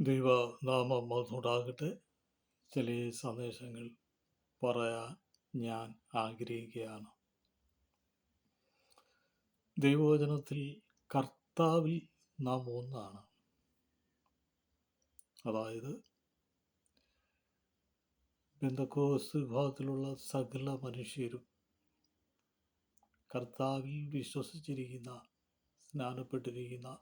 ദൈവനാമം മധുണ്ടാകട്ടെ ചില സന്ദേശങ്ങൾ പറയാൻ ഞാൻ ആഗ്രഹിക്കുകയാണ്. ദൈവവചനത്തിൽ കർത്താവിൽ നാം ഒന്നാണ്. അതായത് ബന്ധക്കോസ് വിഭാഗത്തിലുള്ള സകല മനുഷ്യരും കർത്താവിൽ വിശ്വസിച്ചിരിക്കുന്ന സ്നാനപ്പെട്ടിരിക്കുന്ന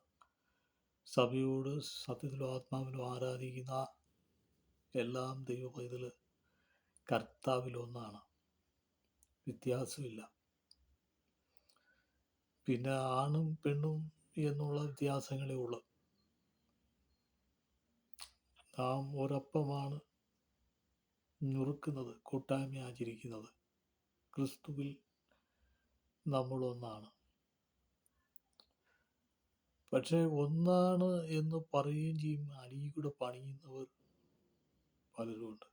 സഭയോട് സത്യത്തിലും ആത്മാവിലും ആരാധിക്കുന്ന എല്ലാം ദൈവ പൈതൽ കർത്താവിലൊന്നാണ്. വ്യത്യാസമില്ല. പിന്നെ ആണും പെണ്ണും എന്നുള്ള വ്യത്യാസങ്ങളേ ഉള്ളൂ. നാം ഒരപ്പമാണ് ഞുറുക്കുന്നത് കൂട്ടായ്മ ആചരിക്കുന്നത് ക്രിസ്തുവിൽ നമ്മളൊന്നാണ്. പക്ഷേ ഒന്നാണ് എന്ന് പറയുകയും ചെയ്യും. അടിയിൽ കൂടെ പണിയുന്നവർ പലരുമുണ്ട്.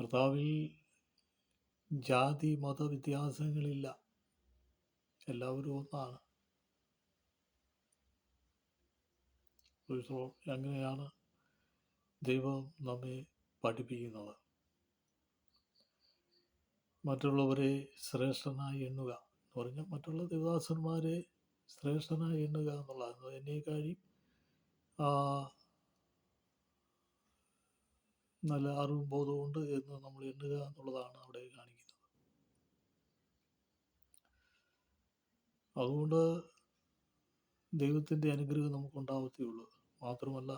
കർത്താവിൽ ജാതി മത വ്യത്യാസങ്ങളില്ല. എല്ലാവരും ഒന്നാണ്. അങ്ങനെയാണ് ദൈവം നമ്മെ പഠിപ്പിക്കുന്നത്. മറ്റുള്ളവരെ ശ്രേഷ്ഠനായി എണ്ണുക. എന്ന് പറഞ്ഞാൽ മറ്റുള്ള ദേവദാസന്മാരെ ശ്രേഷ്ഠനായി എണ്ണുക എന്നുള്ളതാണ്. എന്നേക്കാളും നല്ല അറിവും ബോധവുമുണ്ട് എന്ന് നമ്മൾ എണ്ണുക എന്നുള്ളതാണ് അവിടെ കാണിക്കുന്നത്. അതുകൊണ്ട് ദൈവത്തിന്റെ അനുഗ്രഹം നമുക്ക് ഉണ്ടാവത്തേയുള്ളൂ മാത്രമല്ല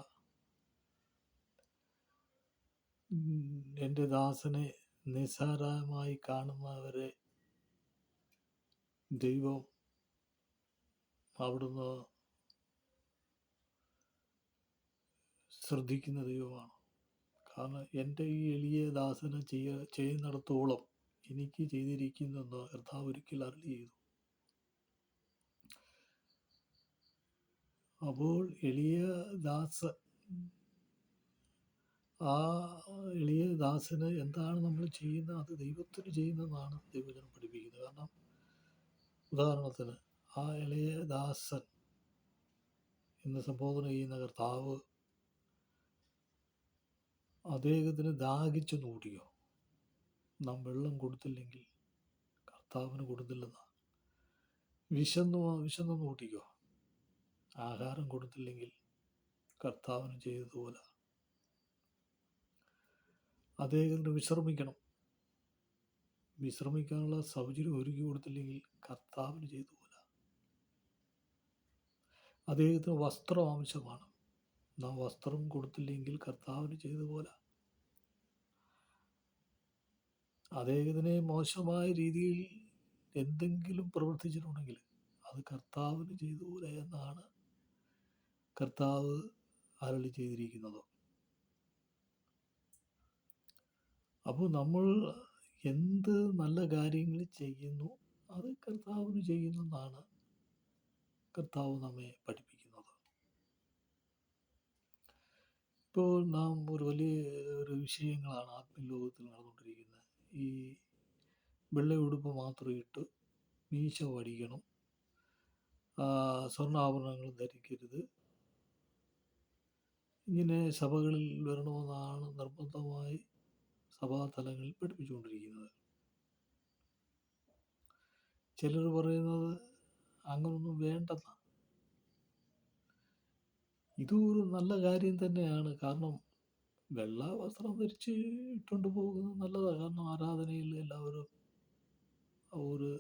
എന്റെ ദാസനെ നിസ്സാരമായി കാണുന്നവരെ ദൈവം അവിടുന്ന് ശ്രദ്ധിക്കുന്ന ദൈവമാണ്. കാരണം എന്റെ ഈ എളിയ ദാസന ചെയ്യ ചെയ്യുന്നിടത്തോളം എനിക്ക് ചെയ്തിരിക്കുന്നെന്ന് കർത്താവ് ഒരിക്കൽ അരളി ചെയ്തു. അപ്പോൾ എളിയ ദാസ ആ എളിയ ദാസന് എന്താണ് നമ്മൾ ചെയ്യുന്നത്? അത് ദൈവത്തിന് ചെയ്യുന്നതാണ് ദൈവജനം പഠിപ്പിക്കുന്നത്. കാരണം ഉദാഹരണത്തിന് ആ ഇളയ ദാസൻ എന്ന് സംബോധന ചെയ്യുന്ന കർത്താവ് അദ്ദേഹത്തിന് ദാഹിച്ചു നോടിയോ? നാം വെള്ളം കൊടുത്തില്ലെങ്കിൽ കർത്താവിന് കൊടുത്തില്ലെന്ന? വിശന്നു വിശന്നു നൂട്ടിക്കോ ആഹാരം കൊടുത്തില്ലെങ്കിൽ കർത്താവിന് ചെയ്തതുപോലെ. അദ്ദേഹത്തിന് വിശ്രമിക്കണം. വിശ്രമിക്കാനുള്ള സൗകര്യം ഒരുക്കി കൊടുത്തില്ലെങ്കിൽ കർത്താവിന് ചെയ്തു പോലെ അദ്ദേഹത്തിന് വസ്ത്രം ആവശ്യമാണ്. നാം വസ്ത്രം കൊടുത്തില്ലെങ്കിൽ കർത്താവിന് ചെയ്തു പോലെ അദ്ദേഹത്തിനെ മോശമായ രീതിയിൽ എന്തെങ്കിലും പ്രവർത്തിച്ചിട്ടുണ്ടെങ്കിൽ അത് കർത്താവിന് പോലെ എന്നാണ് കർത്താവ് അരളി ചെയ്തിരിക്കുന്നത്. അപ്പോൾ നമ്മൾ എന്ത് നല്ല കാര്യങ്ങൾ ചെയ്യുന്നു അത് കർത്താവിന് ചെയ്യുന്നെന്നാണ് കർത്താവ് നമ്മെ പഠിപ്പിക്കുന്നത്. ഇപ്പോൾ നാം ഒരു വലിയ ഒരു വിഷയങ്ങളാണ് ആത്മലോകത്തിൽ നടന്നുകൊണ്ടിരിക്കുന്നത്. ഈ വെള്ള ഉടുപ്പ് മാത്രം ഇട്ട് മീശ വടിക്കണം. സ്വർണാഭരണങ്ങൾ ധരിക്കരുത്. ഇങ്ങനെ സഭകളിൽ വരണമെന്നാണ് നിർബന്ധമായി സഭാതലങ്ങളിൽ പഠിപ്പിച്ചുകൊണ്ടിരിക്കുന്നത്. ചിലർ പറയുന്നത് അങ്ങനൊന്നും വേണ്ടെന്നാണ് ഇതൊരു നല്ല കാര്യം തന്നെയാണ്. കാരണം വെള്ള വസ്ത്രം ധരിച്ച് ഇട്ടുകൊണ്ട് പോകുന്നത് നല്ലതാണ് കാരണം ആരാധനയിൽ എല്ലാവരും ഒരു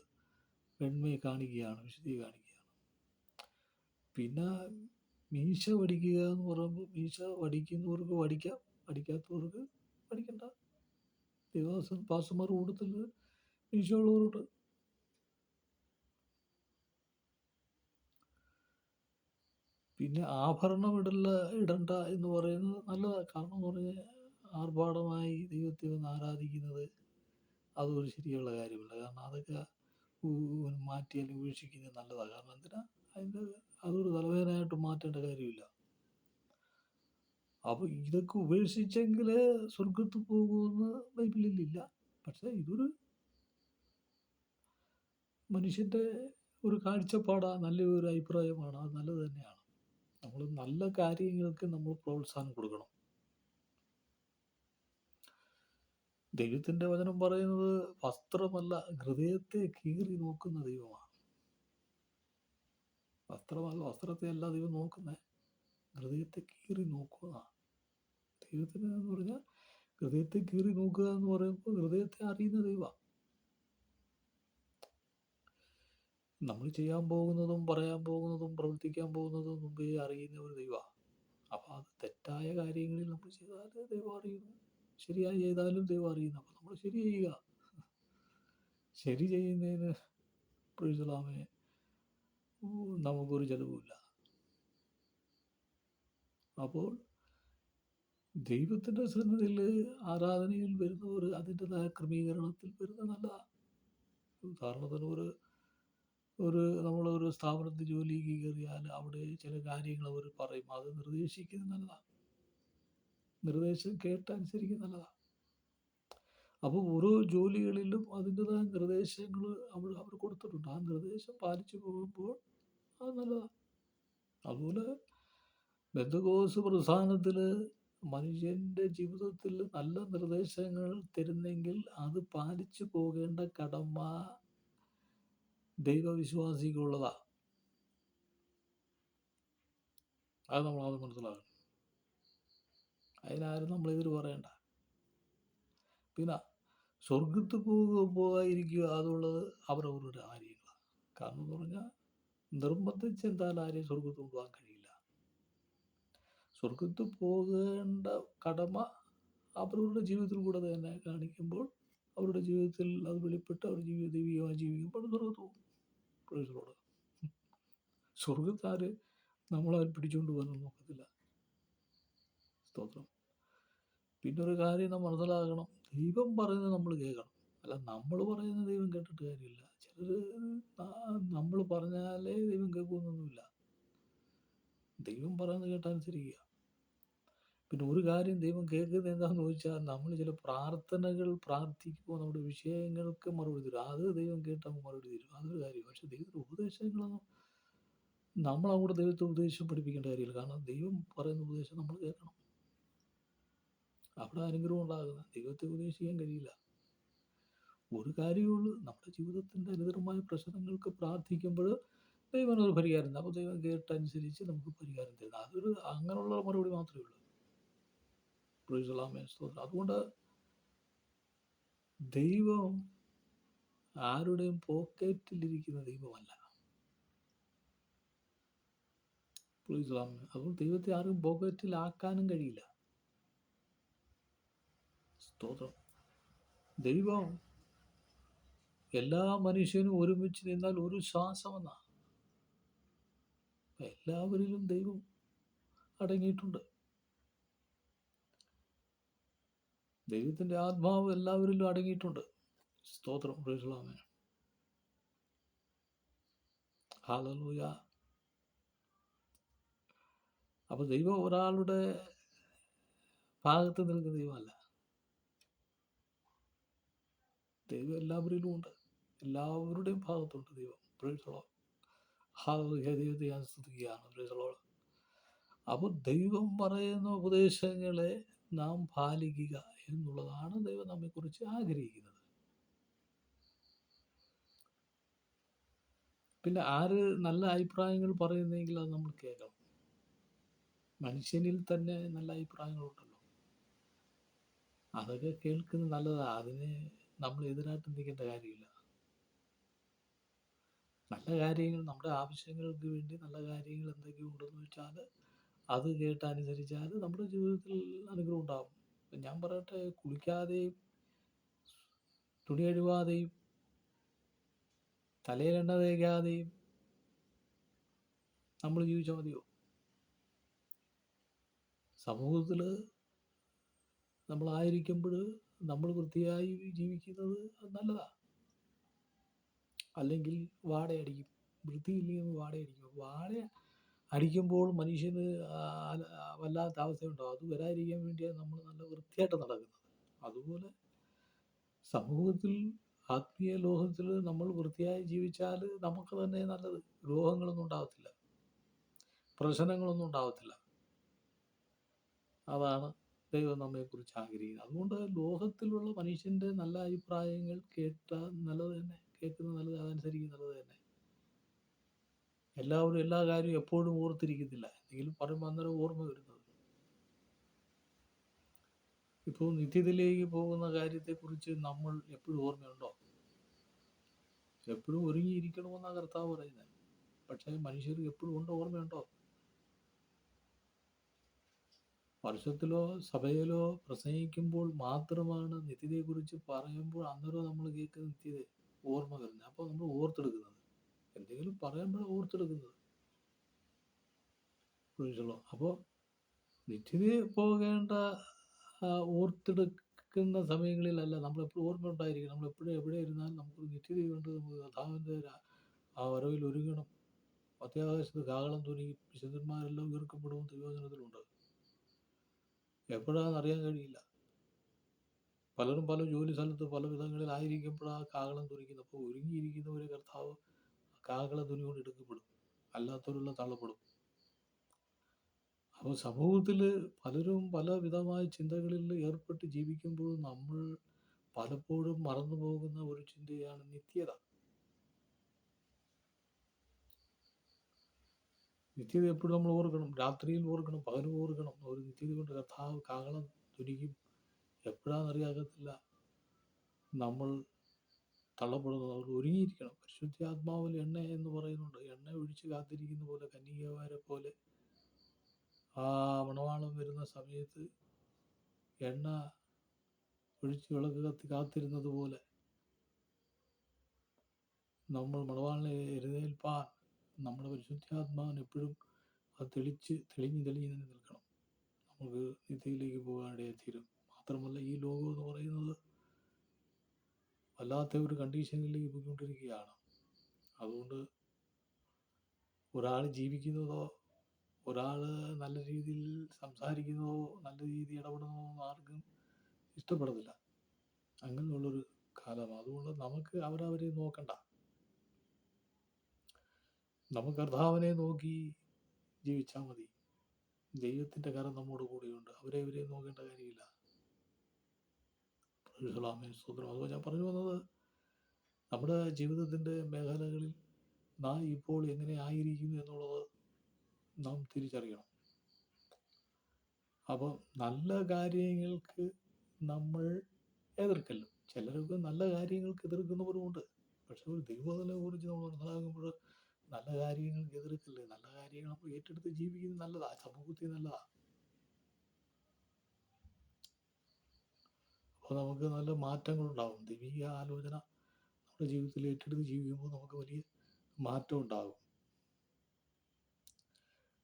വെണ്മയെ കാണിക്കുകയാണ് വിശുദ്ധിയെ കാണിക്കുകയാണ്. പിന്നെ മീശ വടിക്കുക എന്ന് പറയുമ്പോൾ മീശ വടിക്കുന്നവർക്ക് വടിക്കാം വടിക്കാത്തവർക്ക് വടിക്കണ്ട ദേവാസൻ പാസ്റ്റർമാർ കൂടുതൽ മീശയുള്ളവരുണ്ട് പിന്നെ ആഭരണം ഇടല്ല ഇടണ്ട എന്ന് പറയുന്നത് നല്ലതാണ് കാരണം എന്ന് പറഞ്ഞാൽ ആർഭാടമായി ദൈവത്തെ ഒന്ന് ആരാധിക്കുന്നത് അതൊരു ശരിയുള്ള കാര്യമല്ല. കാരണം അതൊക്കെ മാറ്റി അല്ലെങ്കിൽ നല്ലതാണ് കാരണം എന്തിനാ? അതിന്റെ അതൊരു തലവേദനയായിട്ട് മാറ്റേണ്ട കാര്യമില്ല. അപ്പോൾ ഇതൊക്കെ ഉപേക്ഷിച്ചെങ്കിൽ സ്വർഗത്ത് പോകുമെന്ന് ബൈബിളിലില്ല പക്ഷെ ഇതൊരു മനുഷ്യന്റെ ഒരു കാഴ്ചപ്പാടാണ് നല്ലൊരു അഭിപ്രായമാണ് അത് നല്ലത് തന്നെയാണ്. നമ്മൾ നല്ല കാര്യങ്ങൾക്ക് നമ്മൾ പ്രോത്സാഹനം കൊടുക്കണം. ദൈവത്തിന്റെ വചനം പറയുന്നത് വസ്ത്രമല്ല ഹൃദയത്തെ കീറി നോക്കുന്ന ദൈവമാണ്. വസ്ത്രമല്ല വസ്ത്രത്തെ അല്ല ദൈവം നോക്കുന്നത് ഹൃദയത്തെ കീറി നോക്കുക. ദൈവത്തിന് എന്ന് പറഞ്ഞാൽ ഹൃദയത്തെ കീറി നോക്കുക എന്ന് പറയുമ്പോൾ ഹൃദയത്തെ അറിയുന്ന ദൈവ. നമ്മൾ ചെയ്യാൻ പോകുന്നതും പറയാൻ പോകുന്നതും പ്രവർത്തിക്കാൻ പോകുന്നതും മുമ്പേ അറിയുന്ന ഒരു ദൈവ. അപ്പോൾ അത് തെറ്റായ കാര്യങ്ങളിൽ നമ്മൾ ചെയ്താൽ ദൈവം അറിയുന്നു. ശരിയായി ചെയ്താലും ദൈവം അറിയുന്നു. അപ്പോൾ നമ്മൾ ശരി ചെയ്യുക. ശരി ചെയ്യുന്നതിന് പ്രിയസലാമെ നമുക്കൊരു ചെലവുമില്ല. അപ്പോൾ ദൈവത്തിന്റെ സന്നിധിയിൽ ആരാധനയിൽ വരുന്നവർ അതിന്റെതായ ക്രമീകരണത്തിൽ വരുന്നതല്ല ഉദാഹരണത്തിന് ഒരു ഒരു നമ്മളൊരു സ്ഥാപനത്തിൽ ജോലിക്ക് കയറിയാൽ അവിടെ ചില കാര്യങ്ങൾ അവർ പറയും. അത് നിർദ്ദേശിക്കുന്നതല്ല നിർദ്ദേശം കേട്ടനുസരിക്കുന്നതല്ല അപ്പോൾ ഓരോ ജോലികളിലും അതിന്റെതായ നിർദ്ദേശങ്ങൾ അവർ അവർ കൊടുത്തിട്ടുണ്ട്. ആ നിർദ്ദേശം പാലിച്ചു പോകുമ്പോൾ അത് നല്ലതാണ് അതുപോലെ ബന്ധുകോസ് പ്രസ്ഥാനത്തിൽ മനുഷ്യന്റെ ജീവിതത്തിൽ നല്ല നിർദ്ദേശങ്ങൾ തരുന്നെങ്കിൽ അത് പാലിച്ചു പോകേണ്ട കടമ ദൈവവിശ്വാസിക്കുള്ളതാ. അത് നമ്മൾ ആദ്യം മനസ്സിലാക്കണം. അതിനാരും നമ്മളെതിര് പറയണ്ട. പിന്നെ സ്വർഗത്ത് പോകുക പോകാതിരിക്കുക അതുള്ളത് അവരവരുടെ കാര്യങ്ങളാണ് കാരണം എന്ന് പറഞ്ഞാൽ നിർബന്ധിച്ച് എന്തായാലും ആരെയും സ്വർഗത്ത് കൊണ്ടുപോകാൻ കഴിയില്ല. സ്വർഗത്ത് പോകേണ്ട കടമ അവരവരുടെ ജീവിതത്തിൽ കൂടെ തന്നെ കാണിക്കുമ്പോൾ അവരുടെ ജീവിതത്തിൽ അത് വെളിപ്പെട്ട് അവർ ജീവിത ദൈവികമായി ജീവിക്കുമ്പോൾ സ്വർഗത്ത് പോകും. പ്രൈസറോട് സ്വർഗത്താര് പിടിച്ചുകൊണ്ട് പോകാൻ നോക്കത്തില്ല. സ്തോത്രം. പിന്നെ ഒരു കാര്യം നാം മനസ്സിലാക്കണം ദൈവം പറയുന്നത് നമ്മൾ കേൾക്കണം. അല്ല നമ്മൾ പറയുന്നത് ദൈവം കേട്ടിട്ട് കാര്യമില്ല. ചിലർ നമ്മൾ പറഞ്ഞാലേ ദൈവം കേൾക്കുമെന്നൊന്നുമില്ല. ദൈവം പറയുന്നത് കേട്ടനുസരിക്കുക. പിന്നെ ഒരു കാര്യം ദൈവം കേൾക്കുന്നത് എന്താണെന്ന് ചോദിച്ചാൽ നമ്മൾ ചില പ്രാർത്ഥനകൾ പ്രാർത്ഥിക്കുമ്പോൾ നമ്മുടെ വിഷയങ്ങൾക്ക് മറുപടി തരും. അത് ദൈവം കേട്ട് നമുക്ക് മറുപടി തരും. അതൊരു കാര്യം പക്ഷെ ദൈവത്തിന്റെ ഉപദേശങ്ങളൊന്നും നമ്മളങ്ങോട്ട് ദൈവത്തെ ഉപദേശം പഠിപ്പിക്കേണ്ട കാര്യമില്ല. കാരണം ദൈവം പറയുന്ന ഉപദേശം നമ്മൾ കേൾക്കണം. അവിടെ അനുഗ്രഹം ഉണ്ടാകുന്നത് ദൈവത്തെ ഉപദേശിക്കാൻ കഴിയില്ല. ഒരു കാര്യമുള്ളൂ നമ്മുടെ ജീവിതത്തിന്റെ അനുതരമായ പ്രശ്നങ്ങൾക്ക് പ്രാർത്ഥിക്കുമ്പോൾ ദൈവം ഒരു പരിഹാരം അപ്പോൾ ദൈവം കേട്ടനുസരിച്ച് നമുക്ക് പരിഹാരം തരുന്നത് അതൊരു അങ്ങനെയുള്ള മറുപടി മാത്രമേ ഉള്ളൂ. അതുകൊണ്ട് ദൈവം ആരുടെയും പോക്കറ്റിലിരിക്കുന്ന ദൈവമല്ല. അതുകൊണ്ട് ദൈവത്തെ ആരും പോക്കറ്റിലാക്കാനും കഴിയില്ല. സ്തോത്രം. ദൈവം എല്ലാ മനുഷ്യനും ഒരുമിച്ച് നിന്നാൽ ഒരു ശ്വാസമെന്നാ എല്ലാവരിലും ദൈവം അടങ്ങിയിട്ടുണ്ട്. ദൈവത്തിന്റെ ആത്മാവ് എല്ലാവരിലും അടങ്ങിയിട്ടുണ്ട്. സ്തോത്രം. പ്രേക്ഷലാമേ ഹാലലൂയ അപ്പോൾ ദൈവം ഒരാളുടെ ഭാഗത്ത് നിൽക്കുന്ന ദൈവമല്ല. ദൈവം എല്ലാവരിലും ഉണ്ട്. എല്ലാവരുടെയും ഭാഗത്തുണ്ട് ദൈവം. പ്രേക്ഷലോ ഹാലലൂയ ദൈവത്തെ ഞാൻ സ്തുതിക്കുകയാണ്. അപ്പോൾ ദൈവം പറയുന്ന ഉപദേശങ്ങളെ നാം പാലിക്കുക എന്നുള്ളതാണ് ദൈവം നമ്മെക്കുറിച്ച് ആഗ്രഹിക്കുന്നത്. പിന്നെ ആര് നല്ല അഭിപ്രായങ്ങൾ പറയുന്നെങ്കിൽ അത് നമ്മൾ കേൾക്കണം. മനുഷ്യനിൽ തന്നെ നല്ല അഭിപ്രായങ്ങളുണ്ടല്ലോ. അതൊക്കെ കേൾക്കുന്നത് നല്ലതാണ് അതിന് നമ്മൾ എതിരായിട്ട് നിൽക്കേണ്ട കാര്യമില്ല. നല്ല കാര്യങ്ങൾ നമ്മുടെ ആവശ്യങ്ങൾക്ക് വേണ്ടി നല്ല കാര്യങ്ങൾ എന്തൊക്കെയുണ്ടെന്ന് വെച്ചാൽ അത് കേട്ടനുസരിച്ചാൽ നമ്മുടെ ജീവിതത്തിൽ അനുഗ്രഹം ഉണ്ടാകും ഞാൻ പറയട്ടെ കുളിക്കാതെയും തുണി കഴുകാതെയും തലയിലെണ്ണ തേക്കാതെയും നമ്മൾ ജീവിച്ചാൽ മതിയോ? സമൂഹത്തിൽ നമ്മളായിരിക്കുമ്പോൾ നമ്മൾ വൃത്തിയായി ജീവിക്കുന്നത് നല്ലതാ. അല്ലെങ്കിൽ വാടയടിക്കും. വൃത്തിയില്ലെങ്കിൽ വാടയടിക്കും. വാട അടിക്കുമ്പോൾ മനുഷ്യന് വല്ലാത്ത അവസ്ഥയുണ്ടാവും അത് വരാതിരിക്കാൻ വേണ്ടിയാണ് നമ്മൾ നല്ല വൃത്തിയായിട്ട് നടക്കുന്നത്. അതുപോലെ സമൂഹത്തിൽ ആത്മീയ ലോഹത്തിൽ നമ്മൾ വൃത്തിയായി ജീവിച്ചാൽ നമുക്ക് തന്നെ നല്ലത്. രോഗങ്ങളൊന്നും ഉണ്ടാകത്തില്ല പ്രശ്നങ്ങളൊന്നും ഉണ്ടാകത്തില്ല അതാണ് ദൈവം നമ്മെക്കുറിച്ച് ആഗ്രഹിക്കുന്നത്. അതുകൊണ്ട് ലോഹത്തിലുള്ള മനുഷ്യന്റെ നല്ല അഭിപ്രായങ്ങൾ കേട്ട നല്ലത് തന്നെ. കേൾക്കുന്നത് നല്ലത് അതനുസരിക്കുന്നത് നല്ലത് തന്നെ. എല്ലാവരും എല്ലാ കാര്യവും എപ്പോഴും ഓർത്തിരിക്കത്തില്ല. എന്തെങ്കിലും പറയുമ്പോൾ അന്നേരം ഓർമ്മ വരുന്നത്. ഇപ്പോൾ നിത്യത്തിലേക്ക് പോകുന്ന കാര്യത്തെക്കുറിച്ച് നമ്മൾ എപ്പോഴും ഓർമ്മയുണ്ടോ? എപ്പോഴും ഒരുങ്ങിയിരിക്കണമെന്നാണ് കർത്താവ് പറയുന്നത്. പക്ഷേ മനുഷ്യർക്ക് എപ്പോഴും ഉണ്ടോ ഓർമ്മയുണ്ടോ? വർഷത്തിലോ സഭയിലോ പ്രസംഗിക്കുമ്പോൾ മാത്രമാണ് നിത്യതയെക്കുറിച്ച് പറയുമ്പോൾ അന്നേരം നമ്മൾ കേൾക്കുന്ന നിത്യത ഓർമ്മ വരുന്നത്. അപ്പോൾ നമ്മൾ ഓർത്തെടുക്കുന്നത്. എന്തെങ്കിലും പറയുമ്പോൾ ഓർത്തെടുക്കുന്നത്. പ്രൈസലോ അപ്പോൾ നിത്യത പോകേണ്ട ആ, ഓർത്തെടുക്കുന്ന സമയങ്ങളിലല്ല നമ്മളെപ്പോഴും ഓർമ്മ ഉണ്ടായിരിക്കണം. നമ്മളെപ്പോഴും എവിടെ ഇരുന്നാലും നമുക്ക് നിത്യതയുണ്ട് നമുക്ക് കഥാവിന്റെ ആ വരവിൽ ഒരുങ്ങണം. അത്യാവശ്യത്ത് കാകളം തുനി വിശുദ്ധന്മാരെല്ലാം ഉയർക്കപ്പെടുമെന്ന് തിരുവചനത്തിലുണ്ട്. എപ്പോഴാണെന്ന് അറിയാൻ കഴിയില്ല. പലരും പല ജോലി സ്ഥലത്ത് പല വിധങ്ങളിലായിരിക്കുമ്പോഴാണ് കാകളം തുനിക്കുന്നത്. അപ്പോൾ ഒരുങ്ങിയിരിക്കുന്നവരെ കർത്താവ് കാകള തുണി കൊണ്ട് എടുക്കപ്പെടും അല്ലാത്തവരെല്ലാം തള്ളപ്പെടും. അപ്പോൾ സമൂഹത്തിൽ പലരും പല വിധമായ ചിന്തകളിൽ ഏർപ്പെട്ട് ജീവിക്കുമ്പോൾ നമ്മൾ പലപ്പോഴും മറന്നു പോകുന്ന ഒരു ചിന്തയാണ് നിത്യത. നിത്യത എപ്പോഴും നമ്മൾ ഓർക്കണം. രാത്രിയിൽ ഓർക്കണം പകലും ഓർക്കണം. ഒരു നിത്യത കൊണ്ട് കഥാവ് കാകളം തുനിക്കും. എപ്പോഴാണെന്നറിയാകത്തില്ല നമ്മൾ തള്ളപ്പെടുന്നത് അവർ ഒരുങ്ങിയിരിക്കണം. പരിശുദ്ധാത്മാവിൽ എണ്ണ എന്ന് പറയുന്നുണ്ട്. എണ്ണ ഒഴിച്ച് കാത്തിരിക്കുന്ന പോലെ കന്യകമാരെ പോലെ. ആ മണവാളം വരുന്ന സമയത്ത് എണ്ണ ഒഴിച്ച് വിളക്ക് കത്തി കാത്തിരുന്നത് പോലെ നമ്മൾ മണവാളിനെ എഴുന്നേൽപ്പാൻ നമ്മുടെ പരിശുദ്ധാത്മാവിന് എപ്പോഴും അത് തെളിച്ച് തെളിഞ്ഞ് തെളിഞ്ഞ് നിൽക്കണം. നമുക്ക് നിത്യയിലേക്ക് പോകാനിടയെ തീരും മാത്രമല്ല ഈ ലോകം എന്ന് പറയുന്നത് വല്ലാത്ത ഒരു കണ്ടീഷനിലേക്ക് പോയിക്കൊണ്ടിരിക്കുകയാണ് അതുകൊണ്ട് ഒരാൾ ജീവിക്കുന്നതോ ഒരാൾ നല്ല രീതിയിൽ സംസാരിക്കുന്നതോ നല്ല രീതിയിൽ ഇടപെടുന്നതോ ആർക്കും ഇഷ്ടപ്പെടുന്നില്ല അങ്ങനെയുള്ളൊരു കാലമാണ്. അതുകൊണ്ട് നമുക്ക് അവരവരെ നോക്കണ്ട. നമുക്ക് കർത്താവിനെ നോക്കി ജീവിച്ചാൽ മതി. ദൈവത്തിന്റെ കരം നമ്മോട് കൂടെയുണ്ട്. അവരെ ഇവരെ നോക്കേണ്ട കാര്യമില്ല. പ്രൈസലാമേ സ്തോത്രം. അതുപോലെ ഞാൻ പറഞ്ഞു വന്നത് നമ്മുടെ ജീവിതത്തിന്റെ മേഖലകളിൽ നാം ഇപ്പോൾ എങ്ങനെ ആയിരിക്കുന്നു എന്നുള്ളത് നാം തിരിച്ചറിയണം. അപ്പോൾ നല്ല കാര്യങ്ങൾക്ക് നമ്മൾ എതിർക്കല്ല. ചിലരൊക്കെ നല്ല കാര്യങ്ങൾക്ക് എതിർക്കുന്നവരുമുണ്ട്. പക്ഷെ ഒരു ദൈവത്തിനെ കുറിച്ച് നമ്മൾ മനസ്സിലാക്കുമ്പോൾ നല്ല കാര്യങ്ങൾക്ക് എതിർക്കല്ലേ. നല്ല കാര്യങ്ങൾ നമ്മൾ ഏറ്റെടുത്ത് ജീവിക്കുന്നത് നല്ലതാ. സമൂഹത്തിൽ നല്ലതാ. അപ്പോൾ നമുക്ക് നല്ല മാറ്റങ്ങളുണ്ടാകും ദൈവിക ആലോചന നമ്മുടെ ജീവിതത്തിൽ ഏറ്റെടുത്ത് ജീവിക്കുമ്പോൾ നമുക്ക് വലിയ മാറ്റം ഉണ്ടാകും.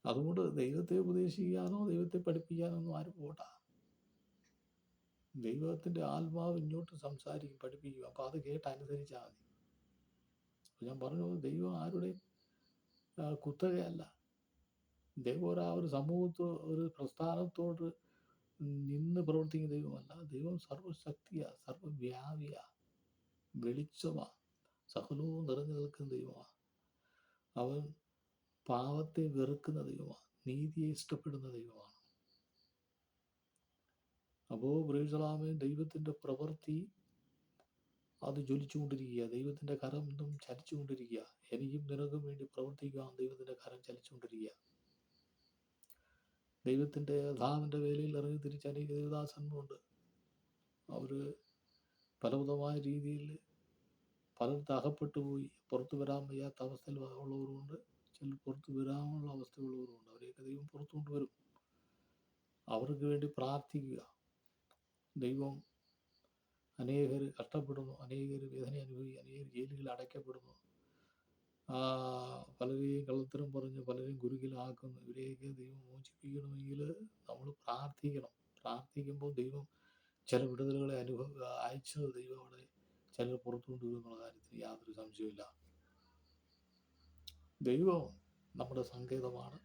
അതുകൊണ്ട് ദൈവത്തെ ഉപദേശിക്കാനോ ദൈവത്തെ പഠിപ്പിക്കാനോ ഒന്നും ആരും പോട്ട ദൈവത്തിന്റെ ആത്മാവ് ഇങ്ങോട്ട് സംസാരിക്കും പഠിപ്പിക്കും. അപ്പോൾ അത് കേട്ട് അനുസരിച്ചാൽ മതി ഞാൻ പറഞ്ഞു ദൈവം ആരുടെ ആ, കുത്തകയല്ല. ദൈവം ആ ഒരു സമൂഹത്തോ ഒരു പ്രസ്ഥാനത്തോട് നിന്ന് പ്രവർത്തിക്കുന്ന ദൈവമല്ല. ദൈവം സർവശക്തിയാ സർവവ്യാപിയാ വെളിച്ചമാ സകലവും നിറഞ്ഞു നിൽക്കുന്ന ദൈവമാണ് അവൻ പാവത്തെ വെറുക്കുന്ന ദൈവമാണ് നീതിയെ ഇഷ്ടപ്പെടുന്ന ദൈവമാണ്. അപ്പോൾ ബ്രേസലാമേ ദൈവത്തിന്റെ പ്രവൃത്തി അത് ജ്വലിച്ചുകൊണ്ടിരിക്കുക. ദൈവത്തിന്റെ കരം ഇന്നും ചലിച്ചുകൊണ്ടിരിക്കുക. എനിക്കും നിനക്കും വേണ്ടി പ്രവർത്തിക്കാൻ ദൈവത്തിന്റെ കരം ചലിച്ചുകൊണ്ടിരിക്കുക. ദൈവത്തിന്റെ ധാമന്റെ വേലയിൽ ഇറങ്ങി തിരിച്ച അനേക ദേവദാസന്മാരുണ്ട്. അവർ പലവിധമായ രീതിയിൽ പലർത്ത് അകപ്പെട്ടു പോയി. പുറത്തു വരാൻ വയ്യാത്ത അവസ്ഥയിൽ ഉള്ളവരുമുണ്ട്. ചിലർ പുറത്തു വരാനുള്ള അവസ്ഥയുള്ളവരുമുണ്ട് അവരെയൊക്കെ ദൈവം പുറത്തു കൊണ്ടുവരും. അവർക്ക് വേണ്ടി പ്രാർത്ഥിക്കുക. ദൈവം അനേകർ കഷ്ടപ്പെടുന്നു അനേകർ വേദന അനുഭവിക്കുക അനേകർ ജയിലുകളിൽ അടയ്ക്കപ്പെടുന്നു. പലരെയും കള്ളത്തരം പറഞ്ഞ് പലരെയും ഗുരുകിലാക്കുന്നു ഇവരെയൊക്കെ ദൈവം മോചിപ്പിക്കണമെങ്കിൽ നമ്മൾ പ്രാർത്ഥിക്കണം. പ്രാർത്ഥിക്കുമ്പോൾ ദൈവം ചില വിടുതലുകളെ അനുഭവ അയച്ചത് ദൈവം അവിടെ ചിലർ പുറത്തു കൊണ്ടുവരും എന്നുള്ള കാര്യത്തിൽ യാതൊരു സംശയമില്ല ദൈവം നമ്മുടെ സങ്കേതമാണ്.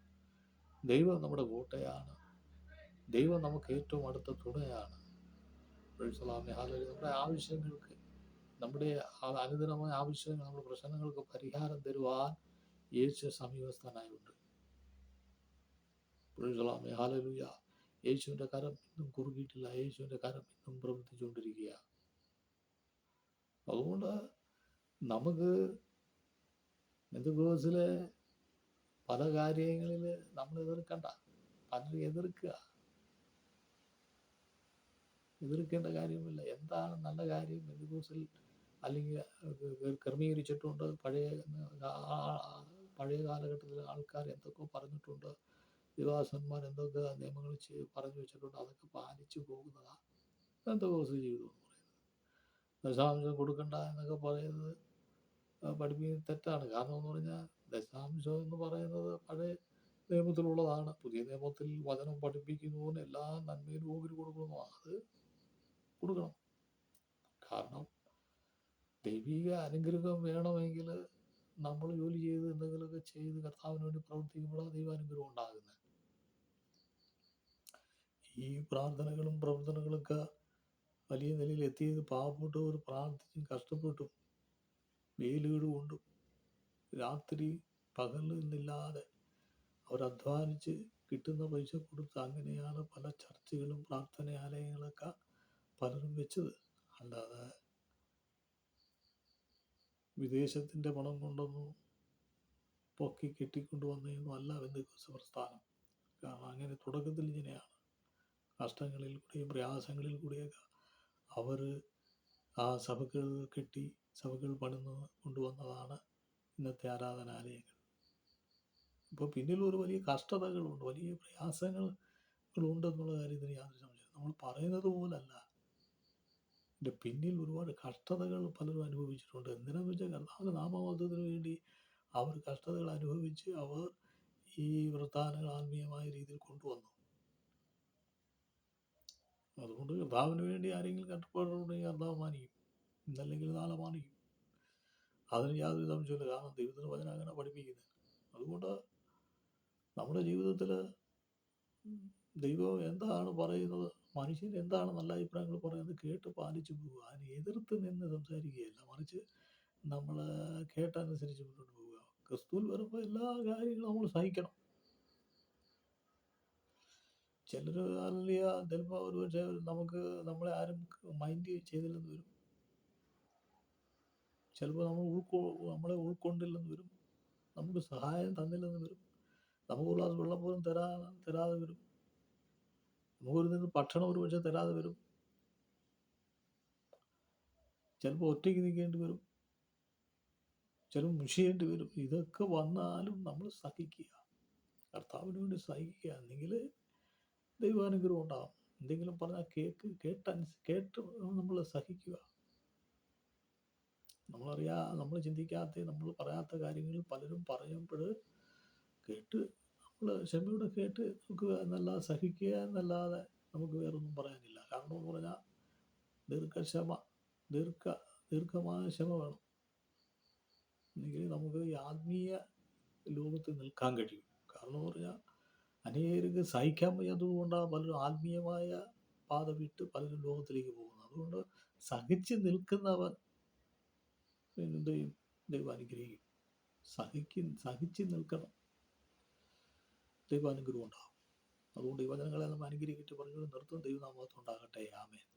ദൈവം നമ്മുടെ കോട്ടയാണ്. ദൈവം നമുക്ക് ഏറ്റവും അടുത്ത തുണയാണ്. നമ്മുടെ ആവശ്യങ്ങൾക്ക് നമ്മുടെ അനുദിനമായ ആവശ്യങ്ങൾ നമ്മുടെ പ്രശ്നങ്ങൾക്ക് പരിഹാരം തരുവാൻ യേശു സമീപസ്ഥനായുണ്ട്. പുരുഷലാമേ ഹാലലുയ യേശുവിന്റെ കരം ഇന്നും കുറുകിയിട്ടില്ല. യേശുവിന്റെ കരം ഇന്നും പ്രവർത്തിച്ചുകൊണ്ടിരിക്കുക അതുകൊണ്ട് നമുക്ക് മെന്തുകോസിലെ പല കാര്യങ്ങളിൽ നമ്മൾ എതിർക്കണ്ട. പലരും എതിർക്കുക. എതിർക്കേണ്ട കാര്യമില്ല എന്താണ് നല്ല കാര്യം മെന്തുകോസിൽ അല്ലെങ്കിൽ ക്രമീകരിച്ചിട്ടുണ്ട്. പഴയ പഴയ കാലഘട്ടത്തിലെ ആൾക്കാർ എന്തൊക്കെ പറഞ്ഞിട്ടുണ്ട്? വിവാസന്മാർ എന്തൊക്കെ നിയമങ്ങൾ പറഞ്ഞു വെച്ചിട്ടുണ്ട്? അതൊക്കെ പാലിച്ചു പോകുന്നതാണ് പെന്തകോസ് ജീവിതം ദശാംശം കൊടുക്കണ്ട എന്നൊക്കെ പറയുന്നത് പഠിപ്പിക്കുന്നത് തെറ്റാണ്. കാരണം എന്ന് പറഞ്ഞാൽ ദശാംശം എന്ന് പറയുന്നത് പഴയ നിയമത്തിലുള്ളതാണ്. പുതിയ നിയമത്തിൽ വചനം പഠിപ്പിക്കുന്നു എല്ലാ നന്മയിലും ഓഹരി കൊടുക്കുന്നു. അത് കൊടുക്കണം. കാരണം ദൈവിക അനുഗ്രഹം വേണമെങ്കിൽ നമ്മൾ ജോലി ചെയ്ത് എന്തെങ്കിലുമൊക്കെ ചെയ്ത് കർത്താവിന് വേണ്ടി പ്രവർത്തിക്കുമ്പോഴാണ് ദൈവാനുഗ്രഹം ഉണ്ടാകുന്നത്. ഈ പ്രാർത്ഥനകളും പ്രവർത്തനങ്ങളൊക്കെ വലിയ നിലയിൽ എത്തിയത് പാവപ്പെട്ടവർ പ്രാർത്ഥിച്ചും കഷ്ടപ്പെട്ടും വെയിലുകൾ കൊണ്ടും രാത്രി പകൽ അധ്വാനിച്ച് കിട്ടുന്ന പൈസ കൊടുത്ത് അങ്ങനെയാണ് പല ചർച്ചകളും പ്രാർത്ഥനാലയങ്ങളൊക്കെ പലരും വെച്ചത്. അല്ലാതെ വിദേശത്തിന്റെ പണം കൊണ്ടൊന്നും പൊക്കി കെട്ടിക്കൊണ്ട് വന്നതൊന്നും അല്ല ബന്ധുക്കോസ് പ്രസ്ഥാനം. കാരണം അങ്ങനെ തുടക്കത്തിൽ ഇങ്ങനെയാണ്. കഷ്ടങ്ങളിൽ കൂടിയും പ്രയാസങ്ങളിൽ കൂടിയൊക്കെ അവർ ആ സഭകൾ കെട്ടി സഭകൾ പണിന്ന് കൊണ്ടുവന്നതാണ് ഇന്നത്തെ ആരാധനാലയങ്ങൾ. ഇപ്പോൾ പിന്നിൽ ഒരു വലിയ കഷ്ടതകളുണ്ട് വലിയ പ്രയാസങ്ങളുണ്ടെന്നുള്ള കാര്യത്തിന് യാതൊരു സംശയം നമ്മൾ പറയുന്നത് പോലല്ല. ഇതിന്റെ പിന്നിൽ ഒരുപാട് കഷ്ടതകൾ പലരും അനുഭവിച്ചിട്ടുണ്ട്. എന്തിനാന്ന് വെച്ചാൽ കർത്താവ് നാമബോധത്തിന് വേണ്ടി അവർ കഷ്ടതകൾ അനുഭവിച്ച് അവർ ഈ വൃത്താനങ്ങൾ ആത്മീയമായ രീതിയിൽ കൊണ്ടുവന്നു. അതുകൊണ്ട് കർത്താവിന് വേണ്ടി ആരെങ്കിലും കഷ്ടപ്പാടുണ്ടെങ്കിൽ കർത്താവ് മാനിക്കും. ഇന്നല്ലെങ്കിൽ നാളെ മാനിക്കും. അതിന് യാതൊരു സംശയമില്ല കാരണം ദൈവത്തിന് വചനം അങ്ങനെ പഠിപ്പിക്കുന്നത് അതുകൊണ്ട് നമ്മുടെ ജീവിതത്തിൽ ദൈവം എന്താണ് പറയുന്നത്? മനുഷ്യൻ എന്താണ് നല്ല അഭിപ്രായങ്ങൾ പറയുന്നത് കേട്ട് പാലിച്ചു പോവുക അതിനെ എതിർത്ത് നിന്ന് സംസാരിക്കുകയല്ല മറിച്ച് നമ്മൾ കേട്ടനുസരിച്ച് മുന്നോട്ട് പോവുക. ക്രിസ്തുവിൽ വരുമ്പോൾ എല്ലാ കാര്യങ്ങളും നമ്മൾ സഹിക്കണം. ചിലർ അല്ലെങ്കിൽ ചിലപ്പോൾ ഒരു പക്ഷേ നമുക്ക് നമ്മളെ ആരും മൈൻഡ് ചെയ്തില്ലെന്ന് വരും. ചിലപ്പോൾ നമ്മൾ ഉൾക്കൊ നമ്മളെ ഉൾക്കൊണ്ടില്ലെന്ന് വരും. നമുക്ക് സഹായം തന്നില്ലെന്ന് വരും. നമുക്ക് ഒരു വെള്ളം പോലും തരാ തരാതെ വരും. നമുക്കൊരു നിന്ന് ഭക്ഷണം ഒരു പക്ഷേ തരാതെ വരും. ചിലപ്പോൾ ഒറ്റയ്ക്ക് നിൽക്കേണ്ടി വരും. ചിലപ്പോൾ മുഷിയേണ്ടി വരും. ഇതൊക്കെ വന്നാലും നമ്മൾ സഹിക്കുക. കർത്താവിന് വേണ്ടി സഹിക്കുക. എന്നെങ്കിൽ ദൈവാനുഗ്രഹം ഉണ്ടാകും എന്തെങ്കിലും പറഞ്ഞാൽ കേക്ക് കേട്ടനുസ കേട്ട് നമ്മൾ സഹിക്കുക. നമ്മളറിയാ നമ്മൾ ചിന്തിക്കാത്ത നമ്മൾ പറയാത്ത കാര്യങ്ങൾ പലരും പറയുമ്പോൾ കേട്ട് നമ്മൾ ക്ഷമയോടെ കേട്ട് നോക്കുക എന്നല്ലാതെ സഹിക്കുക എന്നല്ലാതെ നമുക്ക് വേറൊന്നും പറയാനില്ല. കാരണം എന്ന് പറഞ്ഞാൽ ദീർഘക്ഷമ ദീർഘ ദീർഘമായ ക്ഷമ വേണം. എങ്കിൽ നമുക്ക് ഈ ആത്മീയ ലോകത്ത് നിൽക്കാൻ കഴിയും. കാരണം എന്ന് പറഞ്ഞാൽ അനേകർക്ക് സഹിക്കാൻ വയ്യാത്തത് പലരും ആത്മീയമായ പാത വിട്ട് പലരും ലോകത്തിലേക്ക് പോകുന്നത്. അതുകൊണ്ട് സഹിച്ച് നിൽക്കുന്നവൻ എന്ത് ചെയ്യും? ദൈവം അനുഗ്രഹിക്കും. സഹിക്കും സഹിച്ച് നിൽക്കണം. ദൈവാനുഗ്രഹം ഉണ്ടാകും അതുകൊണ്ട് ഈ വചനങ്ങളെ നമ്മൾ അനുഗ്രഹിച്ചിട്ട് പറഞ്ഞു നിർത്തും. ദൈവനാമത്വം ഉണ്ടാകട്ടെ. ആമേൻ.